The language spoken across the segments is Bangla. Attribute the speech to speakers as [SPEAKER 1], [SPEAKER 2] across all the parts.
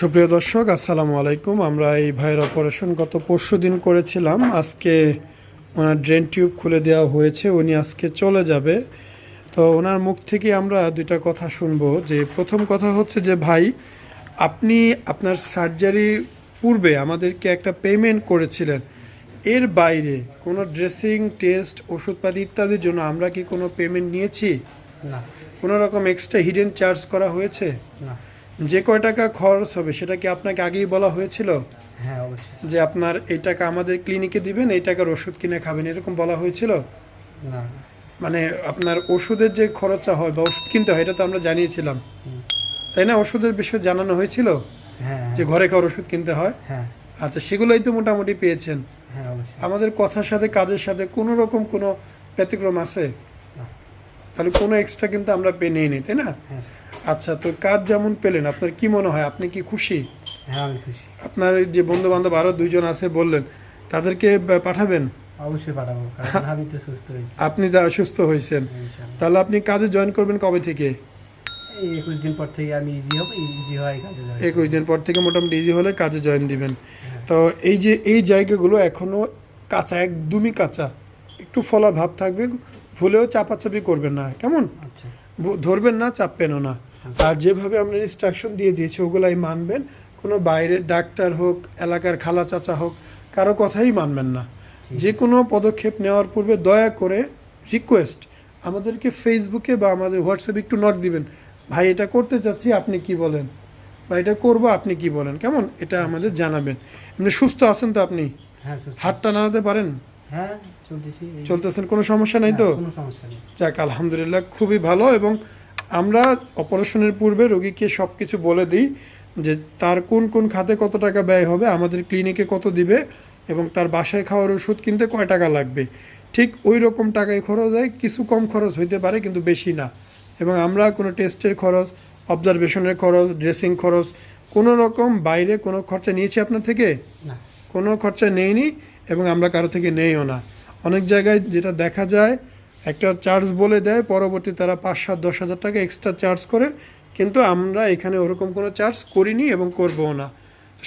[SPEAKER 1] সুপ্রিয় দর্শক আসসালামু আলাইকুম। আমরা এই ভাইয়ের অপারেশন গত পরশু দিন করেছিলাম। আজকে ওনার ড্রেন টিউব খুলে দেওয়া হয়েছে উনি আজকে চলে যাবে। তো ওনার মুখ থেকে আমরা দুইটা কথা শুনব। যে প্রথম কথা হচ্ছে যে ভাই আপনি আপনার সার্জারি পূর্বে আমাদেরকে একটা পেমেন্ট করেছিলেন। এর বাইরে কোনো ড্রেসিং টেস্ট ওষুধপাতি ইত্যাদির জন্য আমরা কি কোনো পেমেন্ট নিয়েছি?
[SPEAKER 2] না।
[SPEAKER 1] কোনো রকম এক্সট্রা হিডেন চার্জ করা হয়েছে?
[SPEAKER 2] না।
[SPEAKER 1] যে কয় টাকা খরচ হবে সেটা কি আপনাকে আগেই বলা হয়েছিল?
[SPEAKER 2] হ্যাঁ অবশ্যই।
[SPEAKER 1] যে আপনার এই টাকা আমাদের ক্লিনিকে দিবেন এই টাকার ওষুধ কিনে খাবেন এরকম বলা হয়েছিল?
[SPEAKER 2] না।
[SPEAKER 1] মানে আপনার ওষুধের যে খরচা হয় বা ওষুধ কিনতে হয় এটা তো আমরা জানিয়েছিলাম। তাই না? ওষুধের বিষয়ে জানানো হয়েছিল?
[SPEAKER 2] হ্যাঁ
[SPEAKER 1] যে ঘরে খাওয়ার ওষুধ কিনতে হয়?
[SPEAKER 2] হ্যাঁ।
[SPEAKER 1] আচ্ছা সেগুলোই তো মোটামুটি পেয়েছেন।
[SPEAKER 2] হ্যাঁ
[SPEAKER 1] আমাদের কথার সাথে কাজের সাথে কোনো রকম কোনো ব্যতিক্রম আছে? তাহলে কোনো এক্সট্রা কিন্তু আমরা পেয়ে নিই নি তাই না?
[SPEAKER 2] হ্যাঁ
[SPEAKER 1] আচ্ছা তো কাজ যেমন পেলেন আপনার কি মনে হয়? আপনি কি খুশি?
[SPEAKER 2] হ্যাঁ আমি খুশি।
[SPEAKER 1] আপনার যে বন্ধু বান্ধব আরও দুইজন আছে বললেন তাদেরকে পাঠাবেন?
[SPEAKER 2] অবশ্যই পাঠাবো কারণ আমি তো সুস্থ হয়েছি।
[SPEAKER 1] আপনি যা সুস্থ হয়েছেন। তাহলে আপনি কাজে জয়েন করবেন কবে থেকে?
[SPEAKER 2] একুশ দিন পর থেকে আমি ইজি হব ইজি হয় কাজে
[SPEAKER 1] একুশ দিন পর থেকে মোটামুটি ইজি হলে কাজে জয়েন দিবেন। তো এই যে এই জায়গাগুলো এখনও কাঁচা একদমই কাঁচা। একটু ফলা ভাব থাকবে ভুলেও চাপাচাপি করবেন না। কেমন?
[SPEAKER 2] আচ্ছা।
[SPEAKER 1] ধরবেন না চাপবেনও না। আর যেভাবে আমরা ইনস্ট্রাকশন দিয়ে দিয়েছি ওগুলাই মানবেন। কোনো বাইরের ডাক্তার হোক এলাকার খালা চাচা হোক কারও কথাই মানবেন না। যে কোনো পদক্ষেপ নেওয়ার পূর্বে দয়া করে রিকোয়েস্ট আমাদেরকে ফেসবুকে বা আমাদের হোয়াটসঅ্যাপে একটু নক দিবেন। ভাই এটা করতে চাচ্ছি আপনি কি বলেন? বা এটা করব আপনি কি বলেন? কেমন? এটা আমাদের জানাবেন। এমনি সুস্থ আছেন তো আপনি?
[SPEAKER 2] হ্যাঁ
[SPEAKER 1] হাতটা নাড়াতে পারেন?
[SPEAKER 2] হ্যাঁ
[SPEAKER 1] চলতেছেন? কোনো সমস্যা নাই তো? যাক আলহামদুলিল্লাহ খুবই ভালো এবং আমরা অপারেশনের পূর্বে রোগীকে সব কিছু বলে দিই যে তার কোন কোন খাতে কত টাকা ব্যয় হবে আমাদের ক্লিনিকে কত দিবে এবং তার বাসায় খাওয়ার ওষুধ কিনতে কয় টাকা লাগবে। ঠিক ওই রকম টাকায় খরচ হয় কিছু কম খরচ হইতে পারে কিন্তু বেশি না। এবং আমরা কোনো টেস্টের খরচ অবজারভেশনের খরচ ড্রেসিং খরচ কোনো রকম বাইরে কোনো খরচা নিয়েছি আপনার থেকে?
[SPEAKER 2] না।
[SPEAKER 1] কোনো খরচা নেইনি এবং আমরা কারও থেকে নেইও না। অনেক জায়গায় যেটা দেখা যায় একটা চার্জ বলে দেয়, পরবর্তী তারা পাঁচ সাত, দশ হাজার টাকা এক্সট্রা চার্জ করে। কিন্তু আমরা এখানে ওরকম কোনো চার্জ করিনি এবং করবও না।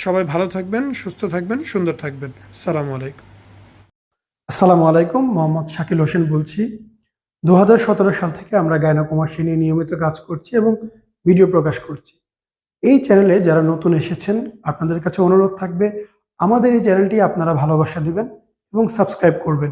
[SPEAKER 1] সবাই ভালো থাকবেন, সুস্থ থাকবেন, সুন্দর থাকবেন। সালামু আলাইকুম। আসসালামু আলাইকুম, মোহাম্মদ শাকিল হোসেন বলছি। দু হাজার সতেরো সাল থেকে আমরা গায়নাকুমাসী নিয়ে নিয়মিত কাজ করছি এবং ভিডিও প্রকাশ করছি। এই চ্যানেলে যারা নতুন এসেছেন, আপনাদের কাছে অনুরোধ থাকবে, আমাদের এই চ্যানেলটি আপনারা ভালোবাসা দিবেন এবং সাবস্ক্রাইব করবেন।